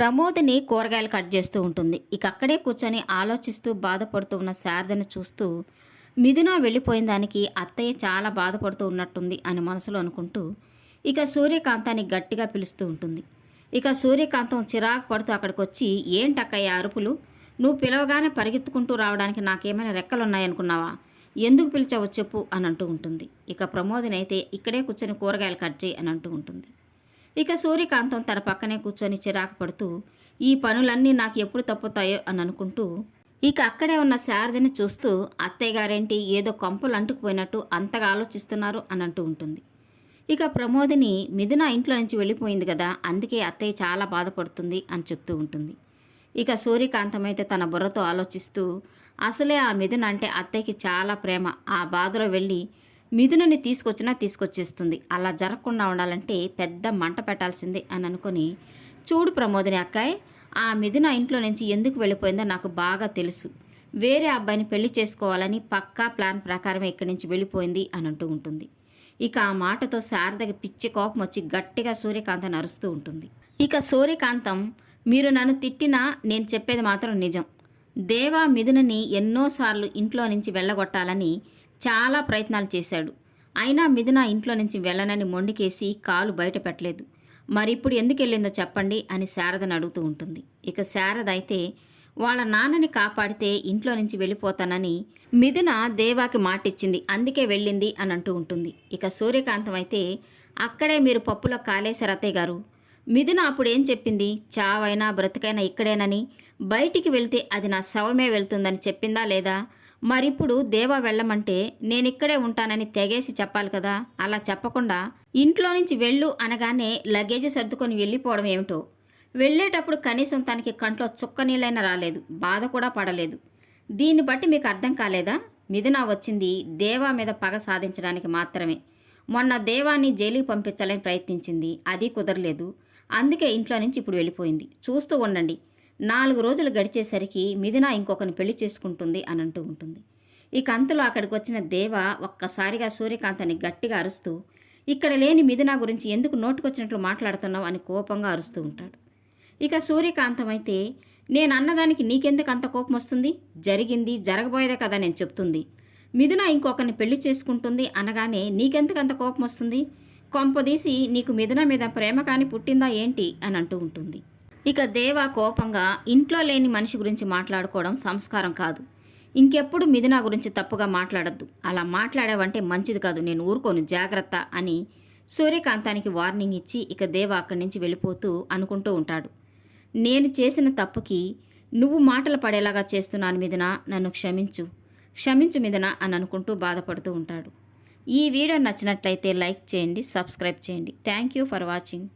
ప్రమోద్ని కూరగాయలు కట్ చేస్తూ ఉంటుంది. ఇక అక్కడే కూర్చొని ఆలోచిస్తూ బాధపడుతూ ఉన్న శారదను చూస్తూ మిథున వెళ్ళిపోయిన దానికి అత్తయ్య చాలా బాధపడుతూ ఉన్నట్టుంది అని మనసులో అనుకుంటూ ఇక సూర్యకాంతాన్ని గట్టిగా పిలుస్తూ ఉంటుంది. ఇక సూర్యకాంతం చిరాకు పడుతూ అక్కడికి వచ్చి ఏంటక్కయ్య అరుపులు? నువ్వు పిలవగానే పరిగెత్తుకుంటూ రావడానికి నాకేమైనా రెక్కలు ఉన్నాయనుకున్నావా ఎందుకు పిలిచావో చెప్పు అని అంటూ ఉంటుంది. ఇక ప్రమోదినైతే ఇక్కడే కూర్చొని కూరగాయలు కట్ చేయి అని అంటూ ఉంటుంది. ఇక సూర్యకాంతం తన పక్కనే కూర్చొని చిరాకు పడుతూ ఈ పనులన్నీ నాకు ఎప్పుడు తప్పుతాయో అని అనుకుంటూ ఇక అక్కడే ఉన్న శారదని చూస్తూ అత్తయ్య గారేంటి ఏదో కొంపలు అంటుకుపోయినట్టు అంతగా ఆలోచిస్తున్నారు అని అంటూ ఉంటుంది. ఇక ప్రమోదిని మిథున ఇంట్లో నుంచి వెళ్ళిపోయింది కదా అందుకే అత్తయ్య చాలా బాధపడుతుంది అని చెప్తూ ఉంటుంది. ఇక సూర్యకాంతం అయితే తన బుర్రతో ఆలోచిస్తూ అసలే ఆ మిథున అంటే అత్తయ్యకి చాలా ప్రేమ ఆ బాధలో వెళ్ళి మిథునుని తీసుకొచ్చినా తీసుకొచ్చేస్తుంది. అలా జరగకుండా ఉండాలంటే పెద్ద మంట పెట్టాల్సిందే అని అనుకొని చూడు ప్రమోదిని అక్కాయ్ ఆ మిథున ఇంట్లో నుంచి ఎందుకు వెళ్ళిపోయిందో నాకు బాగా తెలుసు. వేరే అబ్బాయిని పెళ్ళి చేసుకోవాలని పక్కా ప్లాన్ ప్రకారమే ఇక్కడి నుంచి వెళ్ళిపోయింది అని అంటూ ఉంటుంది. ఇక ఆ మాటతో శారదకి పిచ్చి కోపం వచ్చి గట్టిగా సూర్యకాంతం అరుస్తూ ఉంటుంది. ఇక సూర్యకాంతం మీరు నన్ను తిట్టినా నేను చెప్పేది మాత్రం నిజం. దేవా మిథునని ఎన్నోసార్లు ఇంట్లో నుంచి వెళ్ళగొట్టాలని చాలా ప్రయత్నాలు చేశాడు. అయినా మిథున ఇంట్లో నుంచి వెళ్ళనని మొండికేసి కాలు బయట పెట్టలేదు. మరి ఇప్పుడు ఎందుకు వెళ్ళిందో చెప్పండి అని శారదని అడుగుతూ ఉంటుంది. ఇక శారద అయితే వాళ్ళ నాన్నని కాపాడితే ఇంట్లో నుంచి వెళ్ళిపోతానని మిథున దేవాకి మాటిచ్చింది. అందుకే వెళ్ళింది అని అంటూ ఉంటుంది. ఇక సూర్యకాంతం అయితే అక్కడే మీరు పప్పులో కాలేశారు అత్తయ్య గారు. మిథున అప్పుడు ఏం చెప్పింది? చావైనా బ్రతికైనా ఇక్కడేనని. బయటికి వెళ్తే అది నా శవమే వెళ్తుందని చెప్పిందా లేదా? మరిప్పుడు దేవా వెళ్ళమంటే నేను ఇక్కడే ఉంటానని తెగేసి చెప్పాలి కదా? అలా చెప్పకుండా ఇంట్లో నుంచి వెళ్ళు అనగానే లగేజ్ సర్దుకొని వెళ్ళిపోవడం ఏమిటో. వెళ్ళేటప్పుడు కనీసం తనకి కంట్లో చుక్క నీళ్ళైనా రాలేదు. బాధ కూడా పడలేదు. దీన్ని బట్టి మీకు అర్థం కాలేదా? మిథున వచ్చింది దేవా మీద పగ సాధించడానికి మాత్రమే. మొన్న దేవాన్ని జైలుకి పంపించాలని ప్రయత్నించింది. అది కుదరలేదు. అందుకే ఇంట్లో నుంచి ఇప్పుడు వెళ్ళిపోయింది. చూస్తూ ఉండండి. నాలుగు రోజులు గడిచేసరికి మిథున ఇంకొకరిని పెళ్ళి చేసుకుంటుంది అని అంటూ ఉంటుంది. ఇక అంతలో అక్కడికి వచ్చిన దేవ ఒక్కసారిగా సూర్యకాంతాన్ని గట్టిగా అరుస్తూ ఇక్కడ లేని మిథున గురించి ఎందుకు నోటుకొచ్చినట్లు మాట్లాడుతున్నావు అని కోపంగా అరుస్తూ ఉంటాడు. ఇక సూర్యకాంతం అయితే నేను అన్నదానికి నీకెందుకు అంత కోపం వస్తుంది? జరిగింది జరగబోయేదే కదా నేను చెప్తుంది. మిథున ఇంకొకరిని పెళ్ళి చేసుకుంటుంది అనగానే నీకెందుకు అంత కోపం వస్తుంది? కొంపదీసి నీకు మిథున మీద ప్రేమ కానీ పుట్టిందా ఏంటి? అని అంటూ ఉంటుంది. ఇక దేవా కోపంగా ఇంట్లో లేని మనిషి గురించి మాట్లాడుకోవడం సంస్కారం కాదు. ఇంకెప్పుడు మిథునా గురించి తప్పుగా మాట్లాడద్దు. అలా మాట్లాడావంటే మంచిది కాదు. నేను ఊరుకోను. జాగ్రత్త అని సూర్యకాంతానికి వార్నింగ్ ఇచ్చి ఇక దేవ అక్కడి నుంచి వెళ్ళిపోతూ అనుకుంటూ ఉంటాడు. నేను చేసిన తప్పుకి నువ్వు మాటలు పడేలాగా చేస్తున్నాను మిథున. నన్ను క్షమించు. క్షమించు మిథున అని అనుకుంటూ బాధపడుతూ ఉంటాడు. ఈ వీడియో నచ్చినట్లయితే లైక్ చేయండి సబ్స్క్రైబ్ చేయండి. Thank you for watching.